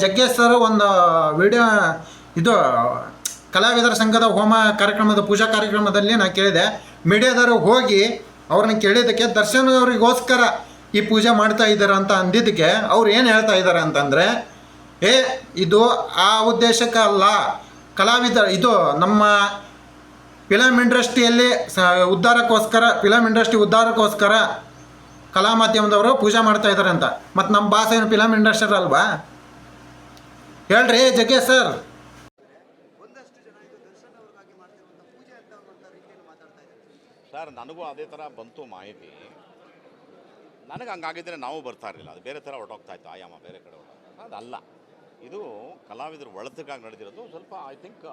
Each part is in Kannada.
ಜಗ್ಗೇಶ್ ಸರ್ ಒಂದು ವಿಡಿಯೋ ಇದು ಕಲಾವಿದರ ಸಂಘದ ಹೋಮ ಕಾರ್ಯಕ್ರಮದ ಪೂಜಾ ಕಾರ್ಯಕ್ರಮದಲ್ಲಿ ನಾನು ಕೇಳಿದೆ. ಮೀಡಿಯಾದವರು ಹೋಗಿ ಅವ್ರನ್ನ ಕೇಳಿದ್ದಕ್ಕೆ ದರ್ಶನ್ ಅವರಿಗೋಸ್ಕರ ಈ ಪೂಜೆ ಮಾಡ್ತಾ ಇದ್ದಾರೆ ಅಂತ ಅಂದಿದ್ದಕ್ಕೆ ಅವ್ರು ಏನು ಹೇಳ್ತಾ ಇದ್ದಾರೆ ಅಂತಂದರೆ, ಏ, ಇದು ಆ ಉದ್ದೇಶಕ್ಕೆ ಅಲ್ಲ. ಕಲಾವಿದ, ಇದು ನಮ್ಮ ಫಿಲಮ್ ಇಂಡಸ್ಟ್ರಿಯಲ್ಲಿ ಸ ಉದ್ಧಾರಕ್ಕೋಸ್ಕರ ಫಿಲಮ್ ಇಂಡಸ್ಟ್ರಿ ಉದ್ಧಾರಕ್ಕೋಸ್ಕರ ಕಲಾ ಮಾಧ್ಯಮದವರು ಪೂಜೆ ಮಾಡ್ತಾ ಇದ್ದಾರೆ ಅಂತ. ಮತ್ತು ನಮ್ಮ ಭಾಷೆ ಏನು ಫಿಲಮ್ ಇಂಡಸ್ಟ್ರಿ ಅಲ್ವಾ ಹೇಳ್ರಿ, ಜಗ್ಗೇಶ್ ಸರ್ ಸರ್ ನನಗೂ ಅದೇ ಥರ ಬಂತು ಮಾಹಿತಿ. ನನಗೆ ಹಂಗಾಗಿದ್ದರೆ ನಾವು ಬರ್ತಾ ಇರಲಿಲ್ಲ. ಅದು ಬೇರೆ ಥರ ಹೊರಟೋಗ್ತಾ ಇತ್ತು, ಆಯಾಮ ಬೇರೆ ಕಡೆ ಹೊರಟೋಗ್ತಾ ಅದಲ್ಲ. ಇದು ಕಲಾವಿದರು ಒಳತಕ್ಕಾಗಿ ನಡೆದಿರೋದು ಸ್ವಲ್ಪ ಐ ಥಿಂಕ್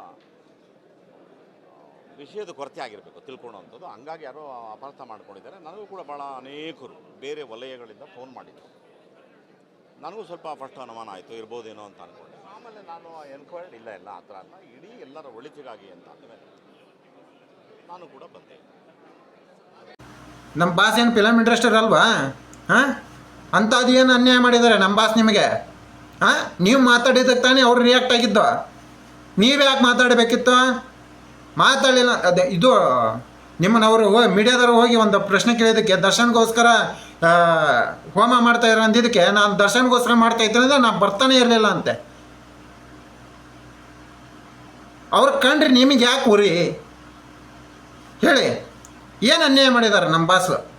ವಿಷಯದ ಕೊರತೆ ಆಗಿರಬೇಕು, ತಿಳ್ಕೊಳ್ಳೋವಂಥದ್ದು. ಹಂಗಾಗಿ ಯಾರೋ ಅಪಾರ್ಥ ಮಾಡ್ಕೊಂಡಿದ್ದಾರೆ. ನನಗೂ ಕೂಡ ಭಾಳ ಅನೇಕರು ಬೇರೆ ವಲಯಗಳಿಂದ ಫೋನ್ ಮಾಡಿದರು. ನನಗೂ ಸ್ವಲ್ಪ ಫಸ್ಟ್ ಅನುಮಾನ ಆಯಿತು, ಇರ್ಬೋದೇನೋ ಅಂತ ಅಂದ್ಕೊಂಡೆ ಆಮೇಲೆ ನಾನು ಎನ್ಕ್ವೈರ್ಡ್ ಇಲ್ಲ ಇಲ್ಲ, ಆ ಥರ ಅಲ್ಲ, ಇಡೀ ಎಲ್ಲರ ಒಳಿತಿಗಾಗಿ ಅಂತ ಅಂದಮೇಲೆ ನಾನು ಕೂಡ ಬಂದೆ. ನಮ್ಮ ಬಾಸ್ ಏನು ಫಿಲಮ್ ಇಂಡಸ್ಟ್ರಿ ಅಲ್ವಾ? ಹಾಂ? ಅಂಥದ್ದು ಏನು ಅನ್ಯಾಯ ಮಾಡಿದ್ದಾರೆ ನಮ್ಮ ಬಾಸ್ ನಿಮಗೆ? ಹಾಂ? ನೀವು ಮಾತಾಡಿದ್ದಕ್ಕೆ ತಾನೇ ಅವ್ರು ರಿಯಾಕ್ಟ್ ಆಗಿದ್ದು. ನೀವು ಯಾಕೆ ಮಾತಾಡಬೇಕಿತ್ತು? ಮಾತಾಡಲಿಲ್ಲ, ಅದೇ, ಇದು ನಿಮ್ಮನ್ನವರು ಮೀಡಿಯಾದವರು ಹೋಗಿ ಒಂದು ಪ್ರಶ್ನೆ ಕೇಳಿದ್ದಕ್ಕೆ, ದರ್ಶನ್ಗೋಸ್ಕರ ಹೋಮ ಮಾಡ್ತಾ ಇರೋ ಅಂದಿದ್ದಕ್ಕೆ, ನಾನು ದರ್ಶನ್ಗೋಸ್ಕರ ಮಾಡ್ತಾ ಇದ್ದೇನೆ ಅಂದರೆ ನಾನು ಬರ್ತಾನೆ ಇರಲಿಲ್ಲ ಅಂತೆ. ಅವ್ರು ಕಂಡ್ರಿ ನಿಮಗೆ ಯಾಕೆ ಉರಿ? ಹೇಳಿ. ಏನು ಅನ್ಯಾಯ ಮಾಡಿದ್ದಾರೆ ನಮ್ಮ ಬಾಸು?